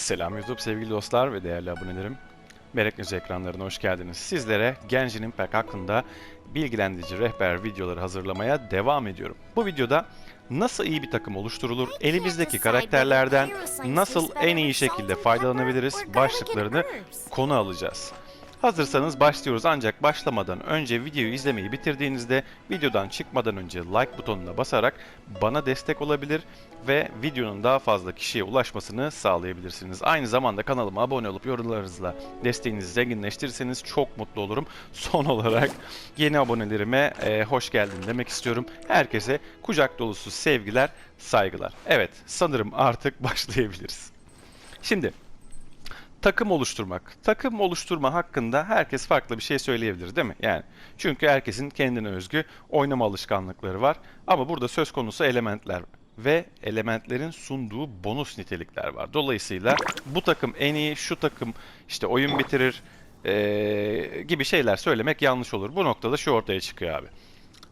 Selam YouTube sevgili dostlar ve değerli abonelerim. Merak News ekranlarına hoş geldiniz. Sizlere Genshin Impact hakkında bilgilendirici rehber videoları hazırlamaya devam ediyorum. Bu videoda nasıl iyi bir takım oluşturulur, elimizdeki karakterlerden nasıl en iyi şekilde faydalanabiliriz başlıklarını konu alacağız. Hazırsanız başlıyoruz ancak başlamadan önce videoyu izlemeyi bitirdiğinizde videodan çıkmadan önce like butonuna basarak bana destek olabilir ve videonun daha fazla kişiye ulaşmasını sağlayabilirsiniz. Aynı zamanda kanalıma abone olup yorumlarınızla desteğinizi zenginleştirirseniz çok mutlu olurum. Son olarak yeni abonelerime e, hoş geldin demek istiyorum. Herkese kucak dolusu sevgiler, saygılar. Evet sanırım artık başlayabiliriz. Şimdi takım oluşturmak. Takım oluşturma hakkında herkes farklı bir şey söyleyebilir değil mi? Yani çünkü herkesin kendine özgü oynama alışkanlıkları var. Ama burada söz konusu elementler ve elementlerin sunduğu bonus nitelikler var. Dolayısıyla bu takım en iyi, şu takım işte oyun bitirir eee, gibi şeyler söylemek yanlış olur. Bu noktada şu ortaya çıkıyor abi.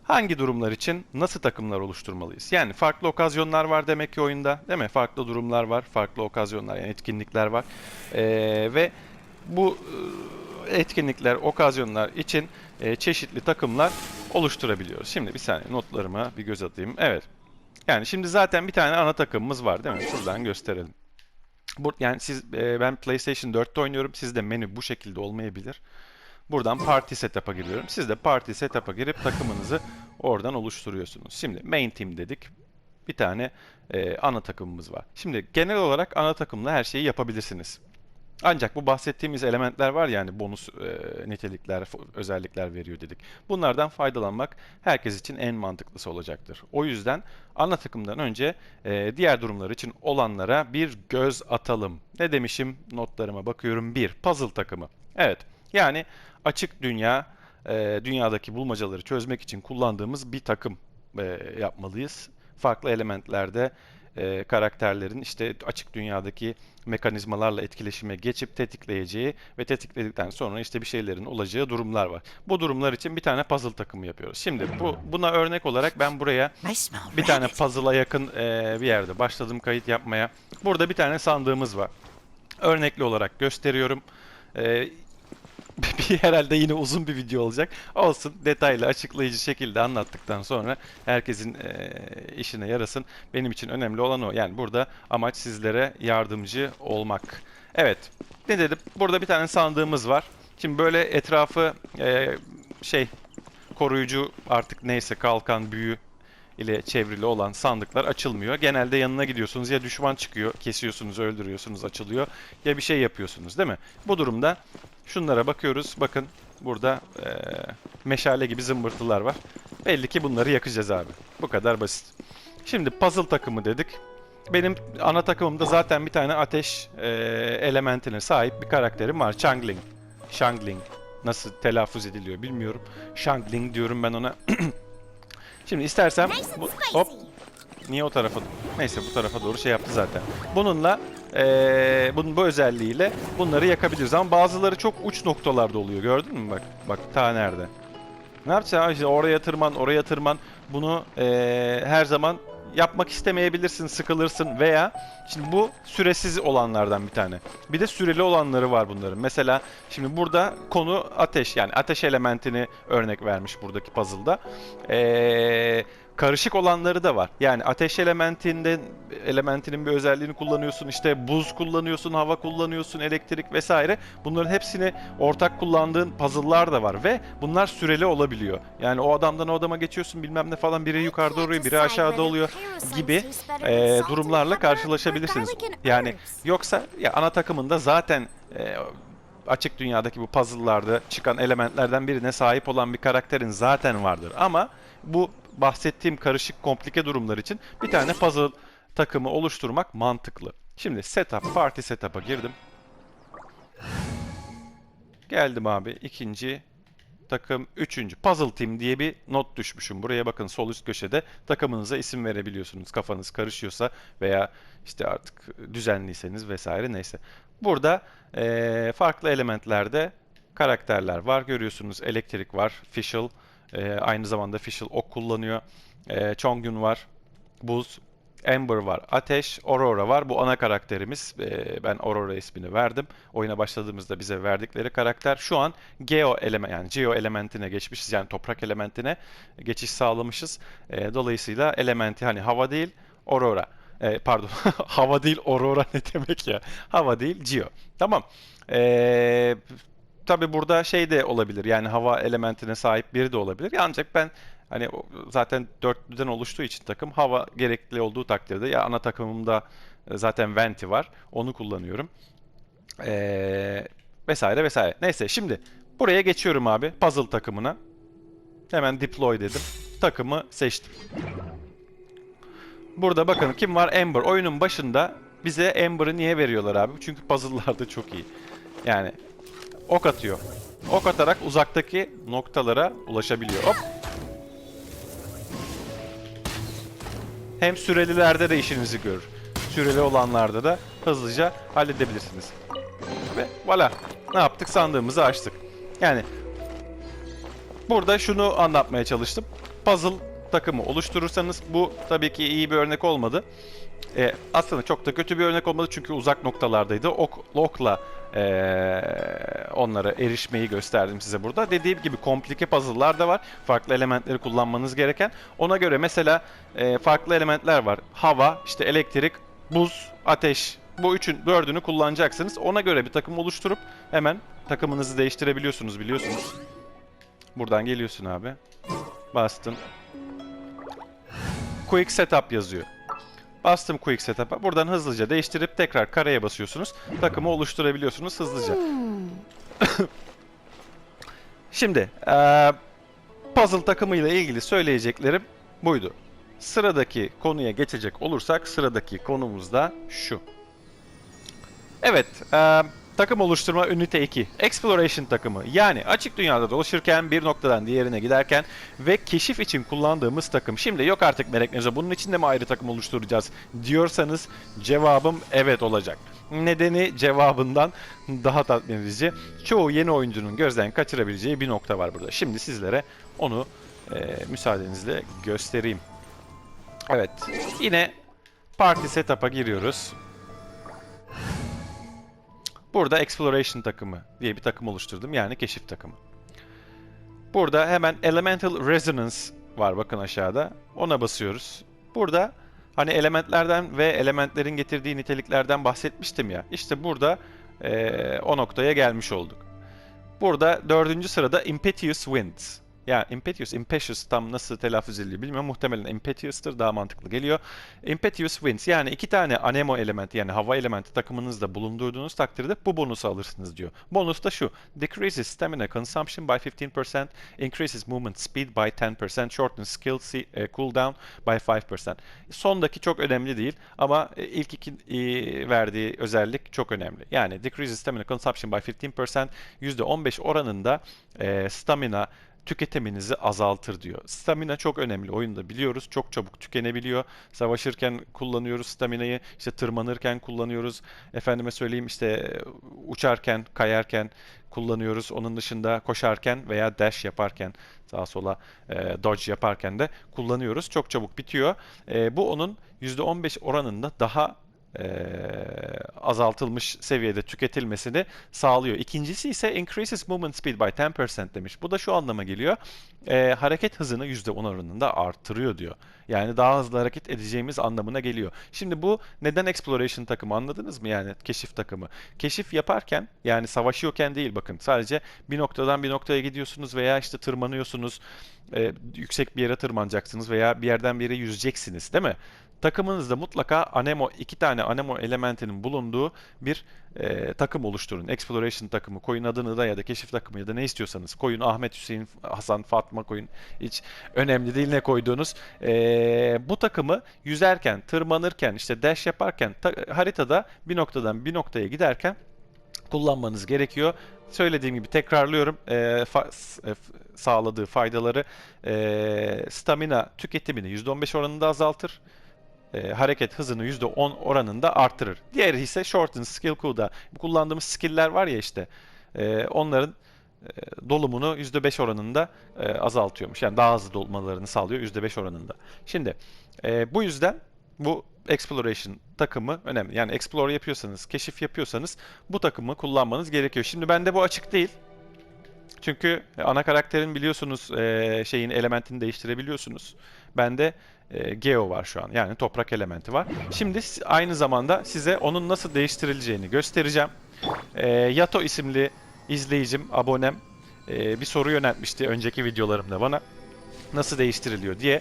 Hangi durumlar için nasıl takımlar oluşturmalıyız? Yani farklı okazyonlar var demek ki oyunda, değil mi? Farklı durumlar var, farklı okazyonlar yani etkinlikler var. Ee, ve bu e, etkinlikler, okazyonlar için e, çeşitli takımlar oluşturabiliyoruz. Şimdi bir saniye notlarıma bir göz atayım. Evet. Yani şimdi zaten bir tane ana takımımız var değil mi? Şuradan gösterelim. Bu, yani siz e, ben PlayStation 4'te oynuyorum. Sizde menü bu şekilde olmayabilir. Buradan Party Setup'a giriyorum. Siz de Party Setup'a girip takımınızı oradan oluşturuyorsunuz. Şimdi Main Team dedik. Bir tane e, ana takımımız var. Şimdi genel olarak ana takımla her şeyi yapabilirsiniz. Ancak bu bahsettiğimiz elementler var yani bonus e, nitelikler, özellikler veriyor dedik. Bunlardan faydalanmak herkes için en mantıklısı olacaktır. O yüzden ana takımdan önce e, diğer durumlar için olanlara bir göz atalım. Ne demişim? Notlarıma bakıyorum. Bir, puzzle takımı. Evet, yani açık dünya, e, dünyadaki bulmacaları çözmek için kullandığımız bir takım e, yapmalıyız. Farklı elementlerde e, karakterlerin işte açık dünyadaki mekanizmalarla etkileşime geçip tetikleyeceği ve tetikledikten sonra işte bir şeylerin olacağı durumlar var. Bu durumlar için bir tane puzzle takımı yapıyoruz. Şimdi bu buna örnek olarak ben buraya bir tane puzzle'a yakın e, bir yerde başladım kayıt yapmaya. Burada bir tane sandığımız var. Örnekli olarak gösteriyorum. E, bir herhalde yine uzun bir video olacak. Olsun detaylı açıklayıcı şekilde anlattıktan sonra herkesin e, işine yarasın. Benim için önemli olan o. Yani burada amaç sizlere yardımcı olmak. Evet. Ne dedim? Burada bir tane sandığımız var. Şimdi böyle etrafı e, şey koruyucu artık neyse kalkan büyü ile çevrili olan sandıklar açılmıyor. Genelde yanına gidiyorsunuz ya düşman çıkıyor, kesiyorsunuz, öldürüyorsunuz, açılıyor ya bir şey yapıyorsunuz değil mi? Bu durumda şunlara bakıyoruz. Bakın burada eee, meşale gibi zımbırtılar var. Belli ki bunları yakacağız abi. Bu kadar basit. Şimdi puzzle takımı dedik. Benim ana takımımda zaten bir tane ateş eee, elementine sahip bir karakterim var. Changling. Shangling. Nasıl telaffuz ediliyor bilmiyorum. Shangling diyorum ben ona. Şimdi istersem bu, hop niye o tarafa neyse bu tarafa doğru şey yaptı zaten. Bununla eee, bunun bu özelliğiyle bunları yakabiliriz ama bazıları çok uç noktalarda oluyor gördün mü bak bak ta nerede. Ne yapacaksın? İşte oraya tırman oraya tırman bunu eee, her zaman yapmak istemeyebilirsin sıkılırsın veya şimdi bu süresiz olanlardan bir tane. Bir de süreli olanları var bunların. Mesela şimdi burada konu ateş yani ateş elementini örnek vermiş buradaki puzzle'da. Eee karışık olanları da var. Yani ateş elementinden elementinin bir özelliğini kullanıyorsun. işte buz kullanıyorsun, hava kullanıyorsun, elektrik vesaire. Bunların hepsini ortak kullandığın puzzle'lar da var ve bunlar süreli olabiliyor. Yani o adamdan o adama geçiyorsun bilmem ne falan biri yukarıda oluyor, biri aşağıda oluyor gibi e, durumlarla karşılaşabilirsiniz. Yani yoksa ya ana takımında zaten e, açık dünyadaki bu puzzle'larda çıkan elementlerden birine sahip olan bir karakterin zaten vardır. Ama bu bahsettiğim karışık komplike durumlar için bir tane puzzle takımı oluşturmak mantıklı. Şimdi setup, party setup'a girdim. Geldim abi ikinci takım üçüncü puzzle team diye bir not düşmüşüm. Buraya bakın sol üst köşede takımınıza isim verebiliyorsunuz. Kafanız karışıyorsa veya işte artık düzenliyseniz vesaire neyse. Burada eee, farklı elementlerde karakterler var. Görüyorsunuz elektrik var, Fischl, eee, aynı zamanda Fischl ok kullanıyor. Eee Chongyun var, buz, Ember var, Ateş, Aurora var. Bu ana karakterimiz. Ee, ben Aurora ismini verdim. Oyuna başladığımızda bize verdikleri karakter. Şu an Geo element yani Geo elementine geçmişiz. Yani toprak elementine geçiş sağlamışız. Ee, dolayısıyla elementi hani hava değil, Aurora. Ee, pardon, hava değil Aurora ne demek ya? Hava değil Geo. Tamam. Ee, tabii burada şey de olabilir. Yani hava elementine sahip biri de olabilir. Ancak ben hani zaten dörtlüden oluştuğu için takım hava gerekli olduğu takdirde ya ana takımımda e, zaten Venti var. Onu kullanıyorum. Ee, vesaire vesaire. Neyse şimdi buraya geçiyorum abi puzzle takımına. Hemen deploy dedim. Takımı seçtim. Burada bakın kim var? Ember. Oyunun başında bize Ember'ı niye veriyorlar abi? Çünkü puzzle'larda çok iyi. Yani ok atıyor. Ok atarak uzaktaki noktalara ulaşabiliyor. Hop. Hem sürelilerde de işinizi görür. Süreli olanlarda da hızlıca halledebilirsiniz. Ve voilà. Ne yaptık? Sandığımızı açtık. Yani burada şunu anlatmaya çalıştım. Puzzle takımı oluşturursanız bu tabii ki iyi bir örnek olmadı. E, aslında çok da kötü bir örnek olmadı çünkü uzak noktalardaydı. Ok, okla e, onlara erişmeyi gösterdim size burada. Dediğim gibi komplike puzzle'lar da var. Farklı elementleri kullanmanız gereken. Ona göre mesela e, farklı elementler var. Hava, işte elektrik, buz, ateş. Bu üçün dördünü kullanacaksınız. Ona göre bir takım oluşturup hemen takımınızı değiştirebiliyorsunuz biliyorsunuz. Buradan geliyorsun abi. Bastın. Quick Setup yazıyor. Bastım Quick Setup'a. Buradan hızlıca değiştirip tekrar kareye basıyorsunuz. Takımı oluşturabiliyorsunuz hızlıca. Şimdi eee, puzzle takımıyla ilgili söyleyeceklerim buydu. Sıradaki konuya geçecek olursak sıradaki konumuz da şu. Evet, eee, takım oluşturma ünite 2. Exploration takımı. Yani açık dünyada dolaşırken bir noktadan diğerine giderken ve keşif için kullandığımız takım. Şimdi yok artık Melek Nezo bunun için de mi ayrı takım oluşturacağız diyorsanız cevabım evet olacak. Nedeni cevabından daha tatmin edici. Çoğu yeni oyuncunun gözden kaçırabileceği bir nokta var burada. Şimdi sizlere onu eee, müsaadenizle göstereyim. Evet, yine Party Setup'a giriyoruz. Burada Exploration takımı diye bir takım oluşturdum. Yani keşif takımı. Burada hemen Elemental Resonance var bakın aşağıda. Ona basıyoruz. Burada hani elementlerden ve elementlerin getirdiği niteliklerden bahsetmiştim ya. İşte burada eee, o noktaya gelmiş olduk. Burada dördüncü sırada Impetuous Winds. Yani Impetuous, Impetuous tam nasıl telaffuz ediliyor bilmiyorum. Muhtemelen Impetuous'tır daha mantıklı geliyor. Impetuous Winds yani iki tane anemo elementi yani hava elementi takımınızda bulundurduğunuz takdirde bu bonusu alırsınız diyor. Bonus da şu. Decreases stamina consumption by 15%, increases movement speed by 10%, shortens skill e, cooldown by 5%. Sondaki çok önemli değil ama e, ilk iki e, verdiği özellik çok önemli. Yani decreases stamina consumption by 15% %15 oranında stamina tüketiminizi azaltır diyor. Stamina çok önemli oyunda biliyoruz. Çok çabuk tükenebiliyor. Savaşırken kullanıyoruz staminayı. İşte tırmanırken kullanıyoruz. Efendime söyleyeyim işte e, uçarken, kayarken kullanıyoruz. Onun dışında koşarken veya dash yaparken sağa sola e, dodge yaparken de kullanıyoruz. Çok çabuk bitiyor. E, bu onun %15 oranında daha eee, azaltılmış seviyede tüketilmesini sağlıyor. İkincisi ise increases movement speed by 10% demiş. Bu da şu anlama geliyor. Eee, hareket hızını %10 oranında artırıyor diyor. Yani daha hızlı hareket edeceğimiz anlamına geliyor. Şimdi bu neden exploration takımı anladınız mı? Yani keşif takımı. Keşif yaparken yani savaşıyorken değil bakın sadece bir noktadan bir noktaya gidiyorsunuz veya işte tırmanıyorsunuz. Eee, yüksek bir yere tırmanacaksınız veya bir yerden bir yere yüzeceksiniz değil mi? takımınızda mutlaka anemo iki tane anemo elementinin bulunduğu bir e, takım oluşturun. Exploration takımı koyun adını da ya da keşif takımı ya da ne istiyorsanız koyun. Ahmet, Hüseyin, Hasan, Fatma koyun. Hiç önemli değil ne koyduğunuz. E, bu takımı yüzerken, tırmanırken, işte dash yaparken ta- haritada bir noktadan bir noktaya giderken kullanmanız gerekiyor. Söylediğim gibi tekrarlıyorum. Ee, fa- s- e, sağladığı faydaları ee, stamina tüketimini %15 oranında azaltır. Ee, hareket hızını %10 oranında artırır. Diğeri ise shorten skill cooldown. Bu kullandığımız skill'ler var ya işte. ee, onların e, dolumunu %5 oranında e, azaltıyormuş. Yani daha hızlı dolmalarını sağlıyor %5 oranında. Şimdi e, bu yüzden bu Exploration takımı önemli. Yani explore yapıyorsanız, keşif yapıyorsanız bu takımı kullanmanız gerekiyor. Şimdi bende bu açık değil. Çünkü ana karakterin biliyorsunuz e, şeyin elementini değiştirebiliyorsunuz. Bende e, Geo var şu an. Yani toprak elementi var. Şimdi aynı zamanda size onun nasıl değiştirileceğini göstereceğim. E, Yato isimli izleyicim, abonem e, bir soru yöneltmişti önceki videolarımda bana. Nasıl değiştiriliyor diye.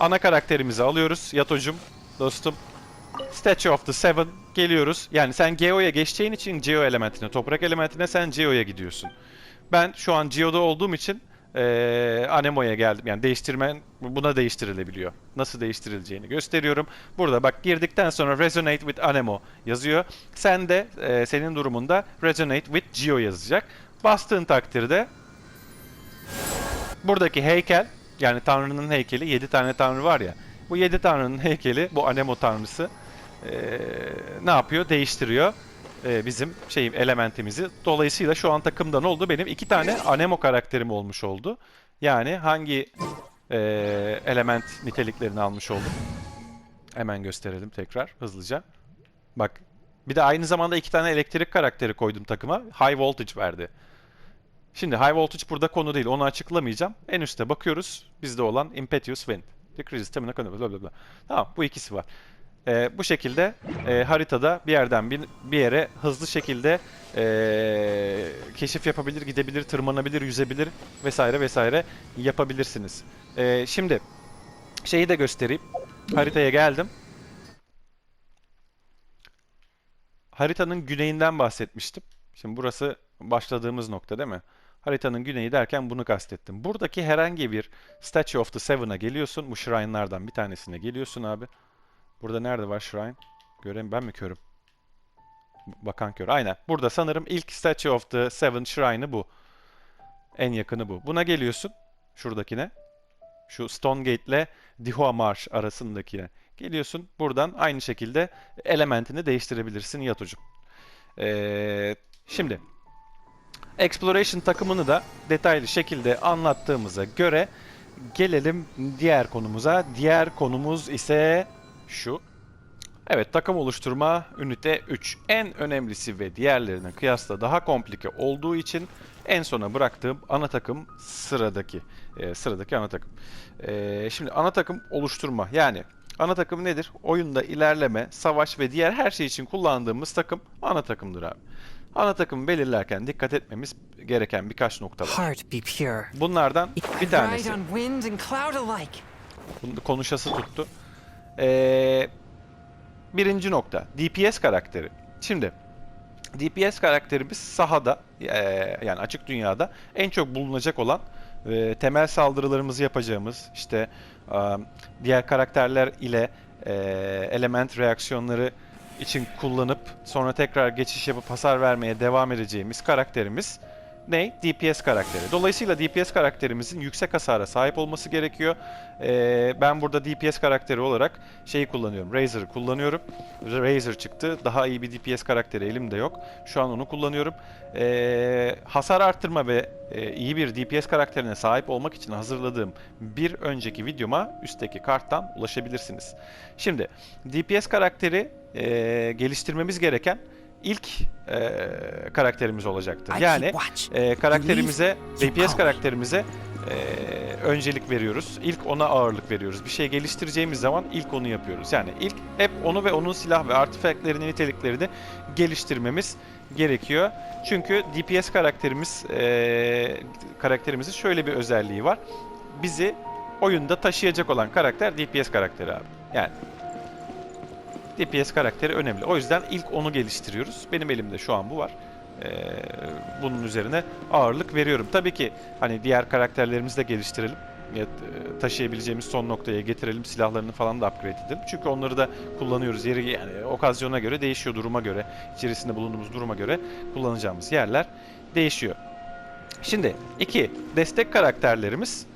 Ana karakterimizi alıyoruz. Yato'cum, dostum. Statue of the Seven geliyoruz. Yani sen Geo'ya geçeceğin için Geo elementine, toprak elementine sen Geo'ya gidiyorsun. Ben şu an Geo'da olduğum için eee Anemo'ya geldim. Yani değiştirmen buna değiştirilebiliyor. Nasıl değiştirileceğini gösteriyorum. Burada bak girdikten sonra Resonate with Anemo yazıyor. Sen de eee, senin durumunda Resonate with Geo yazacak. Bastığın takdirde buradaki heykel yani Tanrı'nın heykeli 7 tane Tanrı var ya. Bu 7 Tanrı'nın heykeli bu Anemo Tanrısı eee, ne yapıyor? Değiştiriyor eee, bizim şeyim elementimizi. Dolayısıyla şu an takımda ne oldu? Benim iki tane Anemo karakterim olmuş oldu. Yani hangi eee, element niteliklerini almış oldum? Hemen gösterelim tekrar hızlıca. Bak bir de aynı zamanda iki tane elektrik karakteri koydum takıma. High voltage verdi. Şimdi high voltage burada konu değil. Onu açıklamayacağım. En üstte bakıyoruz. Bizde olan impetuous wind. Decrease stamina bla bla bla. Tamam bu ikisi var. Ee, bu şekilde e, haritada bir yerden bir, bir yere hızlı şekilde e, keşif yapabilir, gidebilir, tırmanabilir, yüzebilir vesaire vesaire yapabilirsiniz. E, şimdi şeyi de göstereyim. Haritaya geldim. Haritanın güneyinden bahsetmiştim. Şimdi burası başladığımız nokta değil mi? Haritanın güneyi derken bunu kastettim. Buradaki herhangi bir Statue of the Seven'a geliyorsun. Bu shrine'lardan bir tanesine geliyorsun abi. Burada nerede var shrine? Göreyim ben mi körüm? Bakan kör. Aynen. Burada sanırım ilk Statue of the Seven Shrine'ı bu. En yakını bu. Buna geliyorsun. Şuradakine. Şu Stone Gate ile Dihua Marsh arasındakine. Geliyorsun. Buradan aynı şekilde elementini değiştirebilirsin Yatocuğum. Ee, şimdi Exploration takımını da detaylı şekilde anlattığımıza göre gelelim diğer konumuza. Diğer konumuz ise şu. Evet takım oluşturma ünite 3. En önemlisi ve diğerlerine kıyasla daha komplike olduğu için en sona bıraktığım ana takım sıradaki. e, sıradaki ana takım. E, şimdi ana takım oluşturma yani ana takım nedir? Oyunda ilerleme, savaş ve diğer her şey için kullandığımız takım ana takımdır abi. Ana takımı belirlerken dikkat etmemiz gereken birkaç nokta var. Bunlardan bir tanesi. Bunu konuşası tuttu. Ee, birinci nokta. DPS karakteri. Şimdi DPS karakterimiz sahada ee, yani açık dünyada en çok bulunacak olan ee, temel saldırılarımızı yapacağımız işte aa, diğer karakterler ile ee, element reaksiyonları için kullanıp sonra tekrar geçiş yapıp hasar vermeye devam edeceğimiz karakterimiz ne? DPS karakteri. Dolayısıyla DPS karakterimizin yüksek hasara sahip olması gerekiyor. Ee, ben burada DPS karakteri olarak şeyi kullanıyorum. Razor'ı kullanıyorum. Razor çıktı. Daha iyi bir DPS karakteri elimde yok. Şu an onu kullanıyorum. Ee, hasar arttırma ve e, iyi bir DPS karakterine sahip olmak için hazırladığım bir önceki videoma üstteki karttan ulaşabilirsiniz. Şimdi DPS karakteri e, geliştirmemiz gereken ilk e, karakterimiz olacaktır. Yani e, karakterimize, DPS karakterimize e, öncelik veriyoruz. İlk ona ağırlık veriyoruz. Bir şey geliştireceğimiz zaman ilk onu yapıyoruz. Yani ilk hep onu ve onun silah ve artifactlerini, niteliklerini geliştirmemiz gerekiyor. Çünkü DPS karakterimiz e, karakterimizin şöyle bir özelliği var. Bizi oyunda taşıyacak olan karakter DPS karakteri abi. Yani DPS karakteri önemli. O yüzden ilk onu geliştiriyoruz. Benim elimde şu an bu var. Ee, bunun üzerine ağırlık veriyorum. Tabii ki hani diğer karakterlerimizi de geliştirelim. Ya, e, taşıyabileceğimiz son noktaya getirelim. Silahlarını falan da upgrade edelim. Çünkü onları da kullanıyoruz. Yeri yani okazyona göre değişiyor duruma göre. içerisinde bulunduğumuz duruma göre kullanacağımız yerler değişiyor. Şimdi iki destek karakterlerimiz.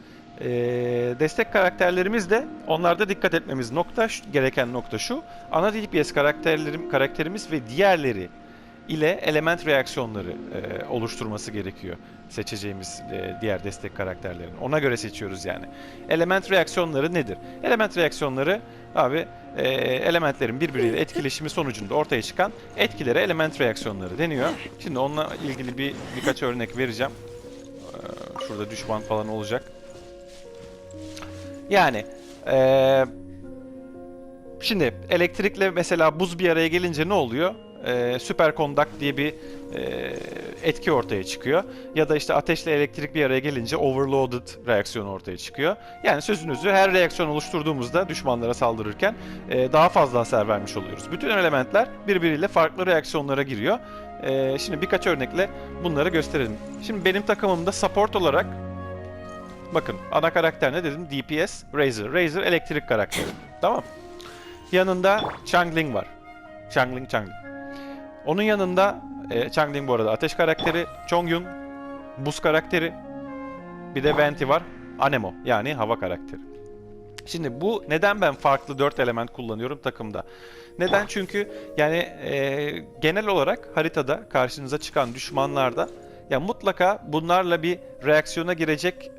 Ee, destek karakterlerimiz de onlarda dikkat etmemiz nokta gereken nokta şu. Ana DPS karakterlerim karakterimiz ve diğerleri ile element reaksiyonları e, oluşturması gerekiyor seçeceğimiz e, diğer destek karakterlerin. Ona göre seçiyoruz yani. Element reaksiyonları nedir? Element reaksiyonları abi e, elementlerin birbiriyle etkileşimi sonucunda ortaya çıkan etkilere element reaksiyonları deniyor. Şimdi onunla ilgili bir birkaç örnek vereceğim. Ee, şurada düşman falan olacak. Yani eee Şimdi elektrikle mesela buz bir araya gelince ne oluyor? Ee, süperkondak diye bir e, etki ortaya çıkıyor. Ya da işte ateşle elektrik bir araya gelince overloaded reaksiyon ortaya çıkıyor. Yani sözünüzü her reaksiyon oluşturduğumuzda düşmanlara saldırırken e, daha fazla hasar vermiş oluyoruz. Bütün elementler birbiriyle farklı reaksiyonlara giriyor. E, şimdi birkaç örnekle bunları gösterelim. Şimdi benim takımımda support olarak bakın ana karakter ne dedim? DPS Razor. Razor elektrik karakteri. Tamam. Yanında Changling var. Changling Changling. Onun yanında e, Changling bu arada ateş karakteri, Chongyun buz karakteri. Bir de Venti var. Anemo yani hava karakteri. Şimdi bu neden ben farklı 4 element kullanıyorum takımda? Neden? Çünkü yani e, genel olarak haritada karşınıza çıkan düşmanlarda ya mutlaka bunlarla bir reaksiyona girecek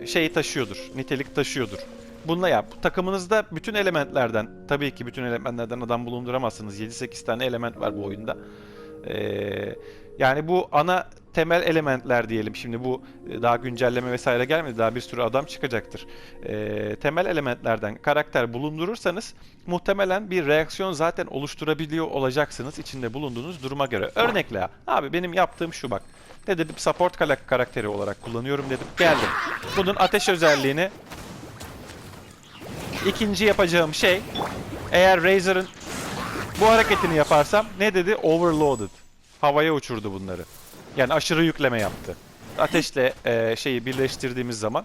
e, şeyi taşıyordur, nitelik taşıyordur. Bununla ya bu takımınızda bütün elementlerden tabii ki bütün elementlerden adam bulunduramazsınız. 7-8 tane element var bu oyunda. Ee, yani bu ana temel elementler diyelim. Şimdi bu e, daha güncelleme vesaire gelmedi. Daha bir sürü adam çıkacaktır. Ee, temel elementlerden karakter bulundurursanız muhtemelen bir reaksiyon zaten oluşturabiliyor olacaksınız içinde bulunduğunuz duruma göre. Örnekle. Abi benim yaptığım şu bak. Ne dedim support kara- karakteri olarak kullanıyorum dedim. Geldim. Bunun ateş özelliğini İkinci yapacağım şey eğer Razor'ın bu hareketini yaparsam ne dedi? Overloaded. Havaya uçurdu bunları. Yani aşırı yükleme yaptı. Ateşle e, şeyi birleştirdiğimiz zaman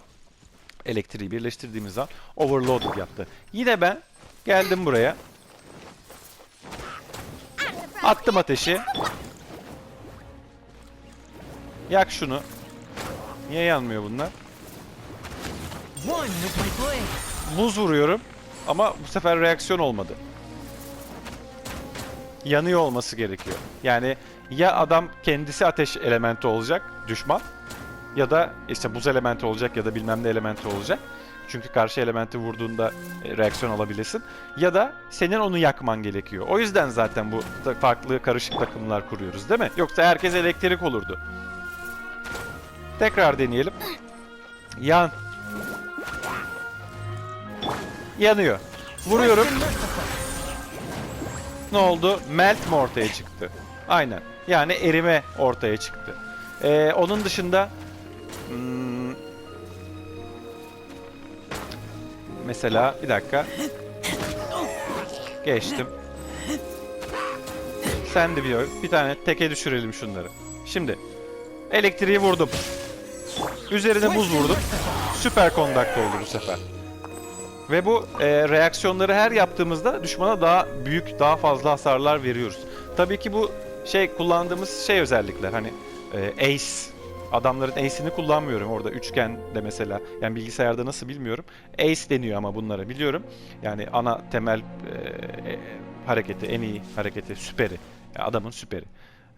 elektriği birleştirdiğimiz zaman overloaded yaptı. Yine ben geldim buraya. Attım ateşi. Yak şunu. Niye yanmıyor bunlar? Buz vuruyorum ama bu sefer reaksiyon olmadı. Yanıyor olması gerekiyor. Yani ya adam kendisi ateş elementi olacak düşman ya da işte buz elementi olacak ya da bilmem ne elementi olacak. Çünkü karşı elementi vurduğunda e, reaksiyon alabilirsin. Ya da senin onu yakman gerekiyor. O yüzden zaten bu farklı karışık takımlar kuruyoruz değil mi? Yoksa herkes elektrik olurdu. Tekrar deneyelim. Yan. Yanıyor. Vuruyorum. Ne oldu? Melt mi ortaya çıktı? Aynen. Yani erime ortaya çıktı. Ee, onun dışında hmm, mesela bir dakika geçtim. Sen de bir bir tane teke düşürelim şunları. Şimdi elektriği vurdum. Üzerine buz vurdum. Süper kondakt oldu bu sefer. Ve bu e, reaksiyonları her yaptığımızda düşmana daha büyük, daha fazla hasarlar veriyoruz. Tabii ki bu şey kullandığımız şey özellikler hani e, ace adamların ace'ini kullanmıyorum orada üçgen de mesela. Yani bilgisayarda nasıl bilmiyorum. Ace deniyor ama bunlara biliyorum. Yani ana temel e, e, hareketi, en iyi hareketi, süperi. Yani adamın süperi.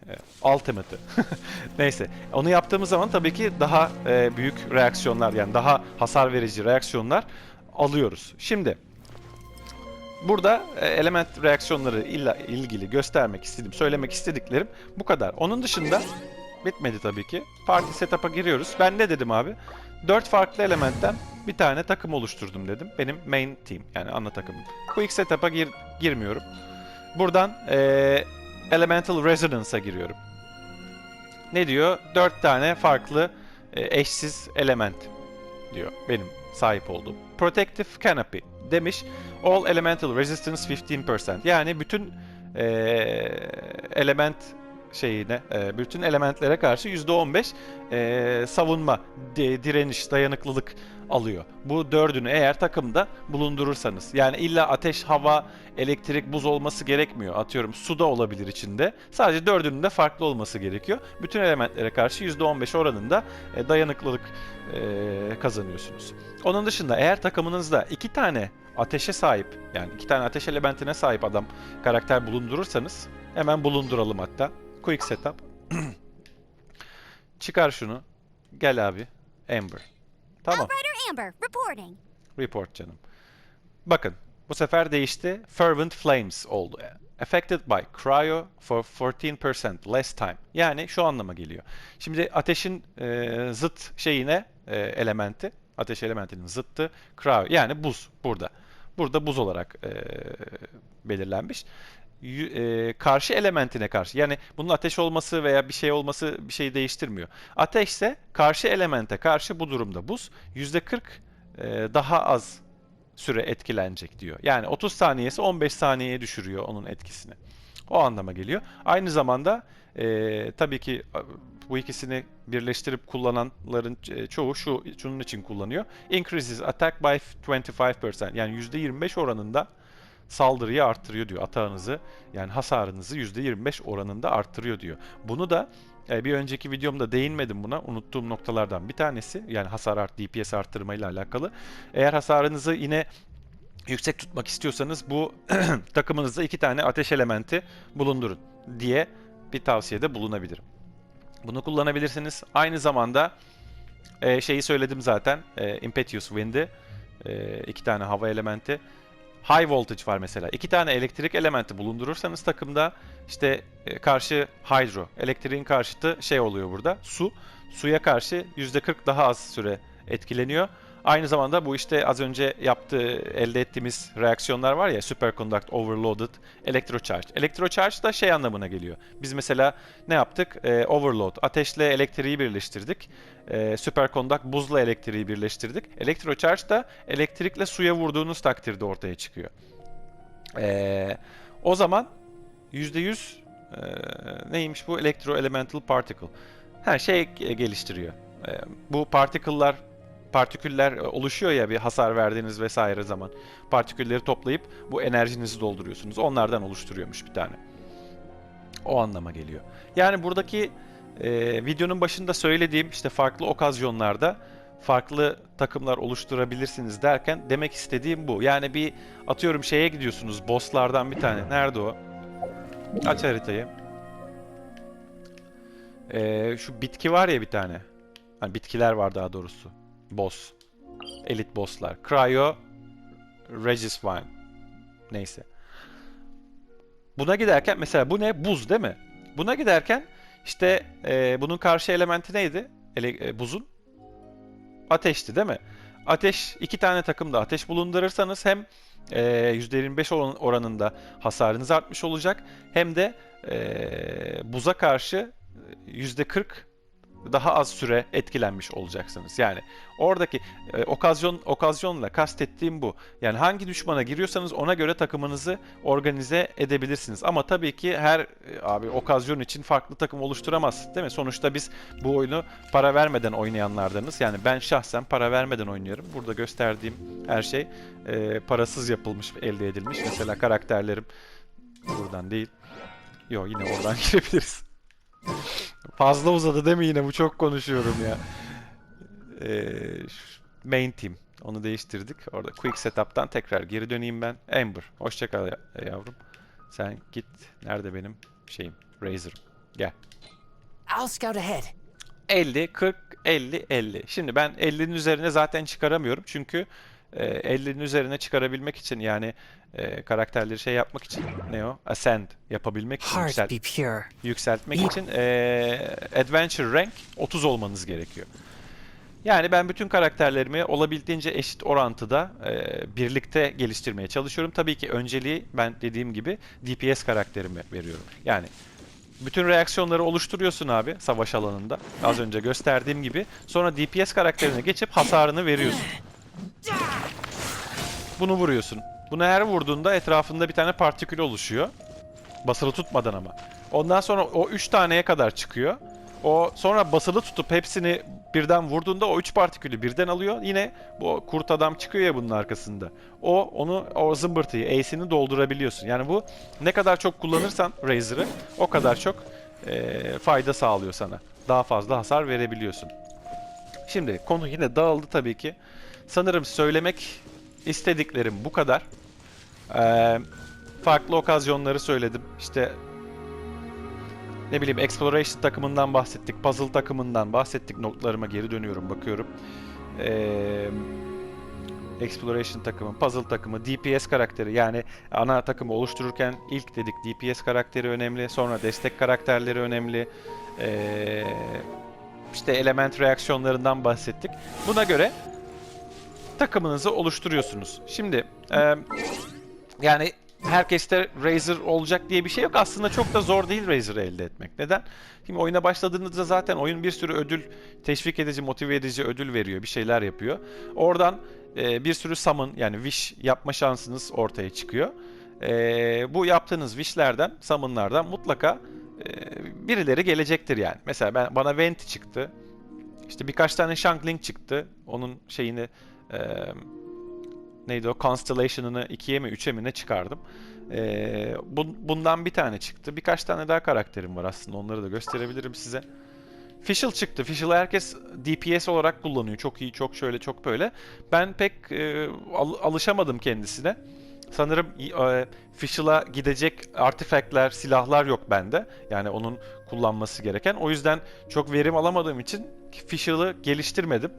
E, Ultimate'ı. Neyse. Onu yaptığımız zaman tabii ki daha e, büyük reaksiyonlar yani daha hasar verici reaksiyonlar alıyoruz. Şimdi burada e, element reaksiyonları illa ilgili göstermek istedim, söylemek istediklerim bu kadar. Onun dışında bitmedi tabii ki. Party setup'a giriyoruz. Ben ne dedim abi? Dört farklı elementten bir tane takım oluşturdum dedim. Benim main team yani ana takımım. Quick setup'a gir, girmiyorum. Buradan e, Elemental Resonance'a giriyorum. Ne diyor? Dört tane farklı e, eşsiz element diyor benim sahip olduğum. Protective Canopy demiş. All Elemental Resistance 15%. Yani bütün eee, element şeyine, eee, bütün elementlere karşı %15 eee, savunma, di- direniş, dayanıklılık alıyor. Bu dördünü eğer takımda bulundurursanız. Yani illa ateş, hava, elektrik, buz olması gerekmiyor. Atıyorum su da olabilir içinde. Sadece dördünün de farklı olması gerekiyor. Bütün elementlere karşı %15 oranında e, dayanıklılık e, kazanıyorsunuz. Onun dışında eğer takımınızda iki tane ateşe sahip yani iki tane ateş elementine sahip adam karakter bulundurursanız hemen bulunduralım hatta. Quick setup. Çıkar şunu. Gel abi. Amber. Tamam. Amber, reporting. Report canım. Bakın bu sefer değişti. Fervent Flames oldu. Affected by cryo for 14% less time. Yani şu anlama geliyor. Şimdi ateşin e, zıt şeyine e, elementi, ateş elementinin zıttı cryo yani buz burada. Burada buz olarak e, belirlenmiş. E, karşı elementine karşı yani bunun ateş olması veya bir şey olması bir şey değiştirmiyor. Ateşse karşı elemente karşı bu durumda buz %40 e, daha az süre etkilenecek diyor. Yani 30 saniyesi 15 saniyeye düşürüyor onun etkisini. O anlama geliyor. Aynı zamanda e, tabii ki bu ikisini birleştirip kullananların e, çoğu şu şunun için kullanıyor. Increases attack by 25%. Yani %25 oranında saldırıyı arttırıyor diyor. Atağınızı yani hasarınızı %25 oranında arttırıyor diyor. Bunu da e, bir önceki videomda değinmedim buna. Unuttuğum noktalardan bir tanesi. Yani hasar art, DPS arttırmayla alakalı. Eğer hasarınızı yine yüksek tutmak istiyorsanız bu takımınızda iki tane ateş elementi bulundurun diye bir tavsiyede bulunabilirim. Bunu kullanabilirsiniz. Aynı zamanda e, şeyi söyledim zaten. E, Impetuous Wind'i. E, iki tane hava elementi. High voltage var mesela. İki tane elektrik elementi bulundurursanız takımda işte e, karşı hydro, elektriğin karşıtı şey oluyor burada. Su. Suya karşı %40 daha az süre etkileniyor. Aynı zamanda bu işte az önce yaptığı, elde ettiğimiz reaksiyonlar var ya superconduct, overloaded, electrocharge. Electrocharge da şey anlamına geliyor. Biz mesela ne yaptık? Ee, overload, ateşle elektriği birleştirdik. Ee, superconduct, buzla elektriği birleştirdik. Electrocharge da elektrikle suya vurduğunuz takdirde ortaya çıkıyor. Ee, o zaman %100 e, neymiş bu? Electroelemental particle. Her şey geliştiriyor. Ee, bu particle'lar partiküller e, oluşuyor ya bir hasar verdiğiniz vesaire zaman. Partikülleri toplayıp bu enerjinizi dolduruyorsunuz. Onlardan oluşturuyormuş bir tane. O anlama geliyor. Yani buradaki e, videonun başında söylediğim işte farklı okazyonlarda farklı takımlar oluşturabilirsiniz derken demek istediğim bu. Yani bir atıyorum şeye gidiyorsunuz bosslardan bir tane. Nerede o? Aç haritayı. E, şu bitki var ya bir tane. Hani bitkiler var daha doğrusu boss. Elit bosslar. Cryo Regiswine. Neyse. Buna giderken mesela bu ne? Buz değil mi? Buna giderken işte e, bunun karşı elementi neydi? Ele, e, buzun ateşti değil mi? Ateş iki tane takımda ateş bulundurursanız hem e, %25 oran, oranında hasarınız artmış olacak hem de e, buza karşı %40 daha az süre etkilenmiş olacaksınız. Yani oradaki e, okazyon okazyonla kastettiğim bu. Yani hangi düşmana giriyorsanız ona göre takımınızı organize edebilirsiniz. Ama tabii ki her e, abi okazyon için farklı takım oluşturamazsın değil mi? Sonuçta biz bu oyunu para vermeden oynayanlardanız. Yani ben şahsen para vermeden oynuyorum. Burada gösterdiğim her şey e, parasız yapılmış, elde edilmiş. Mesela karakterlerim buradan değil. Yo yine oradan girebiliriz. Fazla uzadı değil mi yine? Bu çok konuşuyorum ya. Ee, main team. Onu değiştirdik. Orada quick setup'tan tekrar geri döneyim ben. Amber. Hoşça kal ya- yavrum. Sen git. Nerede benim şeyim? Razor'ım. Gel. I'll scout ahead. 50, 40, 50, 50. Şimdi ben 50'nin üzerine zaten çıkaramıyorum. Çünkü e, 50'nin üzerine çıkarabilmek için yani e, karakterleri şey yapmak için ne o? Ascend yapabilmek için yüksel- yükseltmek için eee, Adventure Rank 30 olmanız gerekiyor. Yani ben bütün karakterlerimi olabildiğince eşit orantıda eee, birlikte geliştirmeye çalışıyorum. Tabii ki önceliği ben dediğim gibi DPS karakterime veriyorum. Yani bütün reaksiyonları oluşturuyorsun abi savaş alanında. Az önce gösterdiğim gibi. Sonra DPS karakterine geçip hasarını veriyorsun. Bunu vuruyorsun. Bunu her vurduğunda etrafında bir tane partikül oluşuyor. Basılı tutmadan ama. Ondan sonra o 3 taneye kadar çıkıyor. O sonra basılı tutup hepsini birden vurduğunda o 3 partikülü birden alıyor. Yine bu kurt adam çıkıyor ya bunun arkasında. O onu o zımbırtıyı, ace'ini doldurabiliyorsun. Yani bu ne kadar çok kullanırsan Razor'ı o kadar çok eee, fayda sağlıyor sana. Daha fazla hasar verebiliyorsun. Şimdi konu yine dağıldı tabii ki. Sanırım söylemek istediklerim bu kadar. Ee, farklı okazyonları söyledim. İşte Ne bileyim Exploration takımından bahsettik, Puzzle takımından bahsettik. Notlarıma geri dönüyorum, bakıyorum. Ee, Exploration takımı, Puzzle takımı, DPS karakteri yani ana takımı oluştururken ilk dedik DPS karakteri önemli, sonra destek karakterleri önemli. Ee, işte element reaksiyonlarından bahsettik. Buna göre takımınızı oluşturuyorsunuz. Şimdi e, yani herkeste Razer olacak diye bir şey yok. Aslında çok da zor değil Razer'ı elde etmek. Neden? Şimdi oyuna başladığınızda zaten oyun bir sürü ödül, teşvik edici, motive edici ödül veriyor. Bir şeyler yapıyor. Oradan e, bir sürü summon yani wish yapma şansınız ortaya çıkıyor. E, bu yaptığınız wishlerden, summonlardan mutlaka e, birileri gelecektir yani. Mesela ben bana Venti çıktı. İşte birkaç tane Shankling çıktı. Onun şeyini e, neydi o Constellation'ını 2'ye mi 3'e mi ne çıkardım. Ee, bun- bundan bir tane çıktı. Birkaç tane daha karakterim var aslında. Onları da gösterebilirim size. Fischl çıktı. Fischl'ı herkes DPS olarak kullanıyor. Çok iyi, çok şöyle, çok böyle. Ben pek e, al- alışamadım kendisine. Sanırım e, Fischl'a gidecek artifactler, silahlar yok bende. Yani onun kullanması gereken. O yüzden çok verim alamadığım için Fischl'ı geliştirmedim.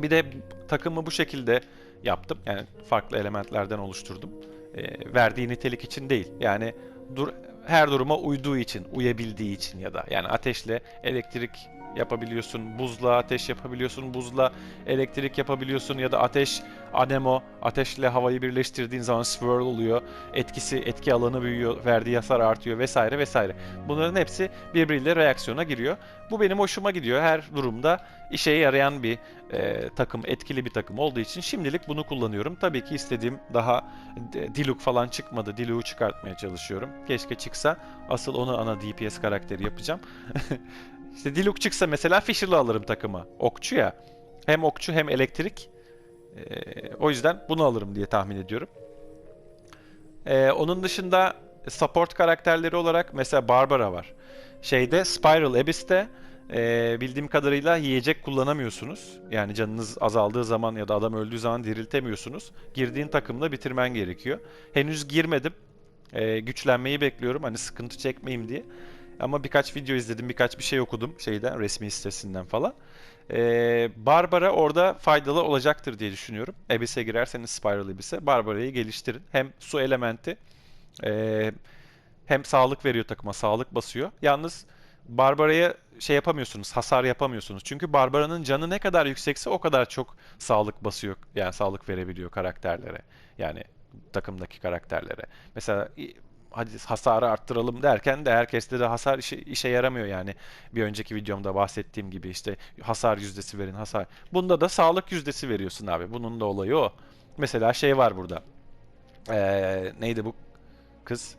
Bir de takımı bu şekilde yaptım. Yani farklı elementlerden oluşturdum. Ee, verdiği nitelik için değil. Yani dur her duruma uyduğu için, uyabildiği için ya da yani ateşle elektrik yapabiliyorsun, buzla ateş yapabiliyorsun, buzla elektrik yapabiliyorsun ya da ateş anemo, ateşle havayı birleştirdiğin zaman swirl oluyor. Etkisi, etki alanı büyüyor, verdiği hasar artıyor vesaire vesaire. Bunların hepsi birbiriyle reaksiyona giriyor. Bu benim hoşuma gidiyor. Her durumda işe yarayan bir e, takım, etkili bir takım olduğu için şimdilik bunu kullanıyorum. Tabii ki istediğim daha Diluc falan çıkmadı. Diluc'u çıkartmaya çalışıyorum. Keşke çıksa. Asıl onu ana DPS karakteri yapacağım. işte Diluc çıksa mesela Fisher'lı alırım takıma. Okçu ya. Hem okçu hem elektrik. E, o yüzden bunu alırım diye tahmin ediyorum. E, onun dışında support karakterleri olarak mesela Barbara var. Şeyde Spiral Abyss'te ee, bildiğim kadarıyla yiyecek kullanamıyorsunuz. Yani canınız azaldığı zaman ya da adam öldüğü zaman diriltemiyorsunuz. Girdiğin takımda bitirmen gerekiyor. Henüz girmedim. Ee, güçlenmeyi bekliyorum hani sıkıntı çekmeyeyim diye. Ama birkaç video izledim, birkaç bir şey okudum şeyden, resmi sitesinden falan. Ee, Barbara orada faydalı olacaktır diye düşünüyorum. Abyss'e girerseniz Spiral Abyss'e Barbara'yı geliştirin. Hem su elementi ee, hem sağlık veriyor takıma, sağlık basıyor. Yalnız Barbara'ya şey yapamıyorsunuz, hasar yapamıyorsunuz. Çünkü Barbara'nın canı ne kadar yüksekse o kadar çok sağlık basıyor. Yani sağlık verebiliyor karakterlere. Yani takımdaki karakterlere. Mesela hadi hasarı arttıralım derken de herkeste de hasar işe, işe yaramıyor yani. Bir önceki videomda bahsettiğim gibi işte hasar yüzdesi verin, hasar. Bunda da sağlık yüzdesi veriyorsun abi. Bunun da olayı o. Mesela şey var burada. Ee, neydi bu kız?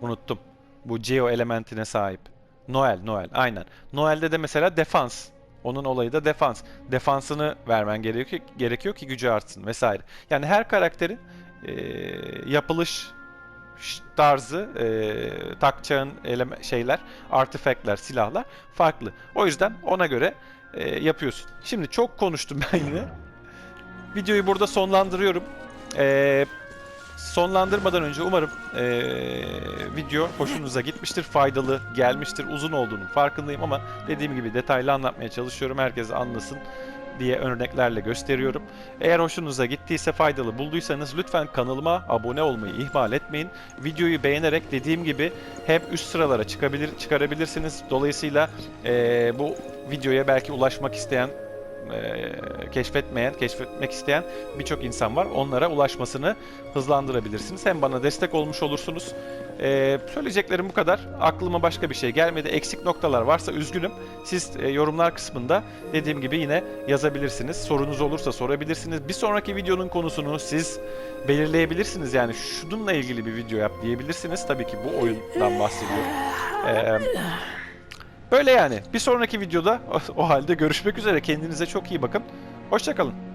Unuttum. Bu Geo elementine sahip. Noel, Noel. Aynen. Noel'de de mesela defans. Onun olayı da defans. Defansını vermen gerekiyor, gerekiyor ki gücü artsın vesaire. Yani her karakterin eee, yapılış tarzı, eee takacağın eleme- şeyler, artifactler, silahlar farklı. O yüzden ona göre eee, yapıyorsun. Şimdi çok konuştum ben yine. Videoyu burada sonlandırıyorum. Eee sonlandırmadan önce umarım eee, video hoşunuza gitmiştir, faydalı gelmiştir. Uzun olduğunun farkındayım ama dediğim gibi detaylı anlatmaya çalışıyorum. Herkes anlasın diye örneklerle gösteriyorum. Eğer hoşunuza gittiyse, faydalı bulduysanız lütfen kanalıma abone olmayı ihmal etmeyin. Videoyu beğenerek dediğim gibi hem üst sıralara çıkabilir çıkarabilirsiniz. Dolayısıyla eee, bu videoya belki ulaşmak isteyen eee, keşfetmeyen, keşfetmek isteyen birçok insan var. Onlara ulaşmasını hızlandırabilirsiniz. Hem bana destek olmuş olursunuz. Eee, söyleyeceklerim bu kadar. Aklıma başka bir şey gelmedi. Eksik noktalar varsa üzgünüm. Siz e, yorumlar kısmında dediğim gibi yine yazabilirsiniz. Sorunuz olursa sorabilirsiniz. Bir sonraki videonun konusunu siz belirleyebilirsiniz. Yani şununla ilgili bir video yap diyebilirsiniz. Tabii ki bu oyundan bahsediyorum. Eee Böyle yani. Bir sonraki videoda o halde görüşmek üzere. Kendinize çok iyi bakın. Hoşçakalın.